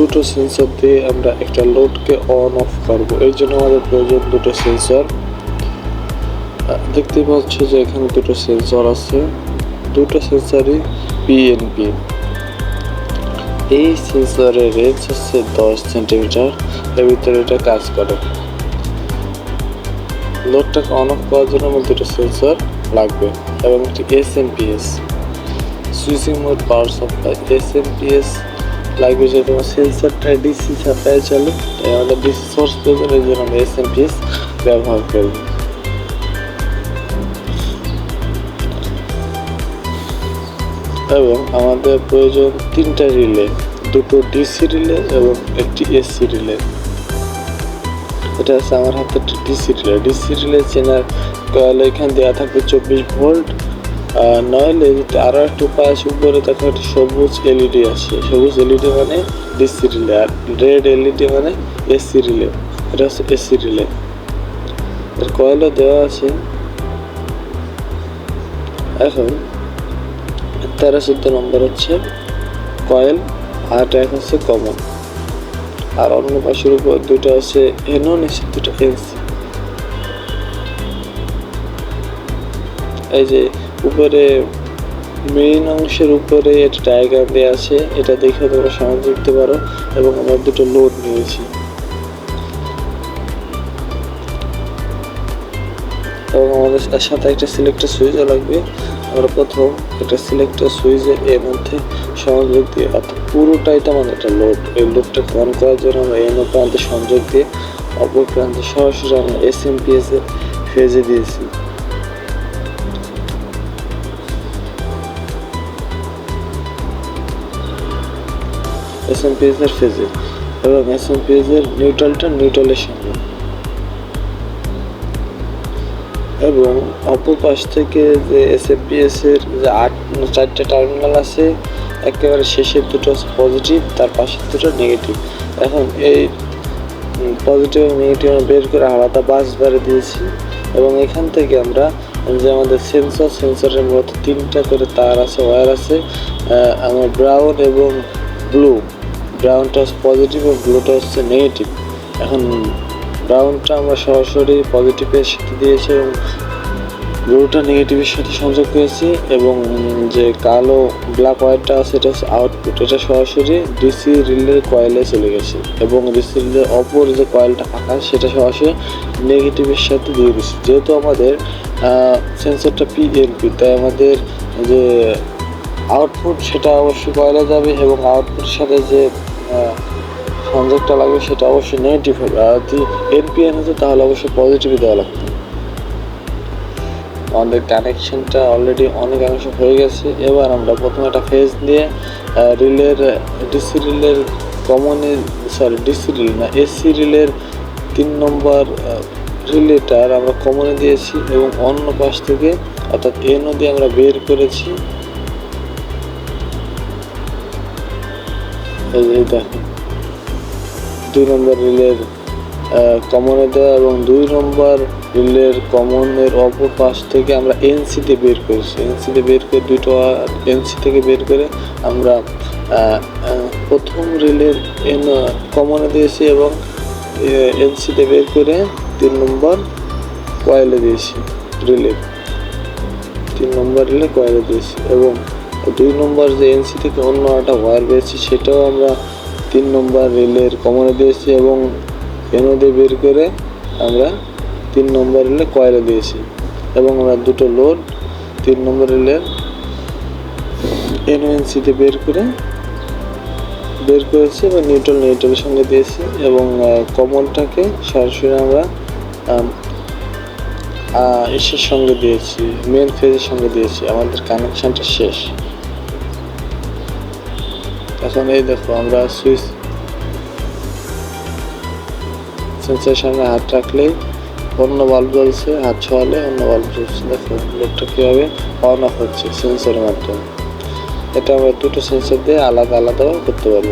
দুটো সেন্সর দিয়ে আমরা একটা লোডকে অন অফ করব। এই জন্য আমাদের প্রয়োজন দুটো সেন্সর দেখতে পাচ্ছ যে এখানে দুটো সেন্সর আছে। দুটো সেন্সরই পিএনপি এই সেন্সরের রেঞ্জ হচ্ছে দশ সেন্টিমিটার এর ভিতরে এটা কাজ করে। লোডটাকে অন অফ করার জন্য আমার দুটো সেন্সর লাগবে এবং একটি S M P S switching mode power supply S M PS লাগবে যে তোমার সেন্সরটা ডিসি সাপ্লাই চলে, তাই আমাদের ডিসি সোর্স প্রয়োজন এই জন্য আমরা এস এম পিএস ব্যবহার করব। এবং আমাদের প্রয়োজন তিনটা রিলে দুটো ডিসি রিলে এবং একটি এসি রিলে এটা আছে আমার হাতে ডিসি রিলে ডিসি রিলে চেনার কয়েল এখানে দেওয়া থাকবে চব্বিশ ভোল্ট আর নইলে আরও একটু আছে, উপরে তখন একটা সবুজ এলইডি আছে সবুজ এলইডি মানে ডিসি রিলে আর রেড এলইডি মানে এসি রিলে এটা হচ্ছে এসি রিলে এর কয়েলও দেওয়া আছে? এখন তেরো চোদ্দ নম্বর হচ্ছে কয়েল, আর এক হচ্ছে কমন। আর অন্য পাশের উপর দুটো আছে এনও নিচে দুটো এনসি। এই যে উপরে মেইন অংশের উপরে একটা ডায়াগ্রাম দেওয়া আছে। এটা দেখে তোমরা সমাজ দেখতে পারো এবং আমরা দুটো লোড নিয়েছি এবং আমাদের সাথে একটা সিলেক্টর সুইচও লাগবে। আমরা প্রথম একটা সিলেক্টর সুইচের এর মধ্যে সংযোগ দিয়ে অর্থাৎ পুরোটাই তো আমাদের একটা লোড এই লোডটা অন করার জন্য আমরা এন প্রান্তে সংযোগ দিয়ে অপর প্রান্তে সরাসরি আমরা এস এম পি এস ফেজে দিয়েছি। এস এম পি এস ফেজে এবং এস এম পি এস এর নিউট্রালটা নিউট্রালের সঙ্গে। এবং অপর পাশ থেকে যে এস এফ পি এস যে আট, চারটে টার্মিনাল আছে, একেবারে শেষের দুটো পজিটিভ তার পাশের দুটো নেগেটিভ এখন এই পজিটিভ এবং নেগেটিভ আমরা বের করে আলাদা বাস বারে দিয়েছি। এবং এখান থেকে আমরা যে আমাদের সেন্সর সেন্সরের মূলত তিনটা করে তার আছে ওয়্যার আছে আমার ব্রাউন এবং ব্লু ব্রাউনটা হচ্ছে পজিটিভ এবং ব্লুটা হচ্ছে নেগেটিভ এখন ব্রাউনটা আমরা সরাসরি পজিটিভের সাথে দিয়েছি এবং ব্লুটা নেগেটিভের সাথে সংযোগ করেছি এবং যে কালো ব্ল্যাক ওয়ারটা আছে, এটা হচ্ছে আউটপুট এটা সরাসরি ডিসি রিলের কয়েলে চলে গেছে এবং ডিসি রিলের অপর যে কয়েলটা ফাঁকা সেটা সরাসরি নেগেটিভের সাথে দিয়ে দিচ্ছি যেহেতু আমাদের সেন্সরটা পিএনপি তাই আমাদের যে আউটপুট সেটা অবশ্যই কয়েলে যাবে এবং আউটপুটের সাথে যে সংযোগটা লাগবে, সেটা অবশ্যই নেগেটিভ হবে। আর যদি এনপিএন হতো, তাহলে অবশ্যই পজিটিভ দেওয়া লাগতো। আমাদের কানেকশনটা অলরেডি অনেকাংশ হয়ে গেছে। এবার আমরা প্রথমে একটা ফেজ দিয়ে রিলের ডিসি রিলের কমনে সরি ডিসি রিল না এসি রিলের তিন নম্বর রিলেটার আমরা কমনে দিয়েছি এবং অন্য পাশ থেকে, অর্থাৎ এ নদী আমরা বের করেছি। দুই নম্বর রিলের কমনে দেওয়া এবং দুই নম্বর রিলের কমনের অপর পাশ থেকে আমরা এনসিতে বের করেছি। এনসিতে বের করে দুটো এনসি থেকে বের করে আমরা প্রথম রিলের এন, কমনে দিয়েছি এবং এনসিতে বের করে তিন নম্বর কয়েলে দিয়েছি রিলে তিন নম্বর রিলে কয়েলে দিয়েছি এবং দুই নম্বর যে এনসি থেকে অন্য একটা ওয়্যার পেয়েছি সেটাও আমরা তিন নম্বর রিলের কমনে দিয়েছি এবং এনও দিয়ে বের করে আমরা তিন নম্বর রিলে কয়েলে দিয়েছি। এবং আমরা দুটো লোড তিন নম্বর রিলের এনওএনসিতে বের করে বের করেছি এবং নিউট্রাল নিউট্রালের সঙ্গে দিয়েছি এবং কমনটাকে সরাসরি আমরা ইসের সঙ্গে দিয়েছি মেন ফেজের সঙ্গে দিয়েছি, আমাদের কানেকশনটা শেষ। এখন এই দেখো, আমরা সুইচ সেন্সরের সামনে হাত রাখলেই অন্য বাল্ব জ্বলছে, হাত ছোঁয়ালে অন্য বাল্ব জ্বলছে। দেখো, লোকটা কীভাবে অন অফ হচ্ছে সেন্সরের মাধ্যমে। এটা আমরা দুটো সেন্সর দিয়ে আলাদা আলাদাভাবে করতে পারব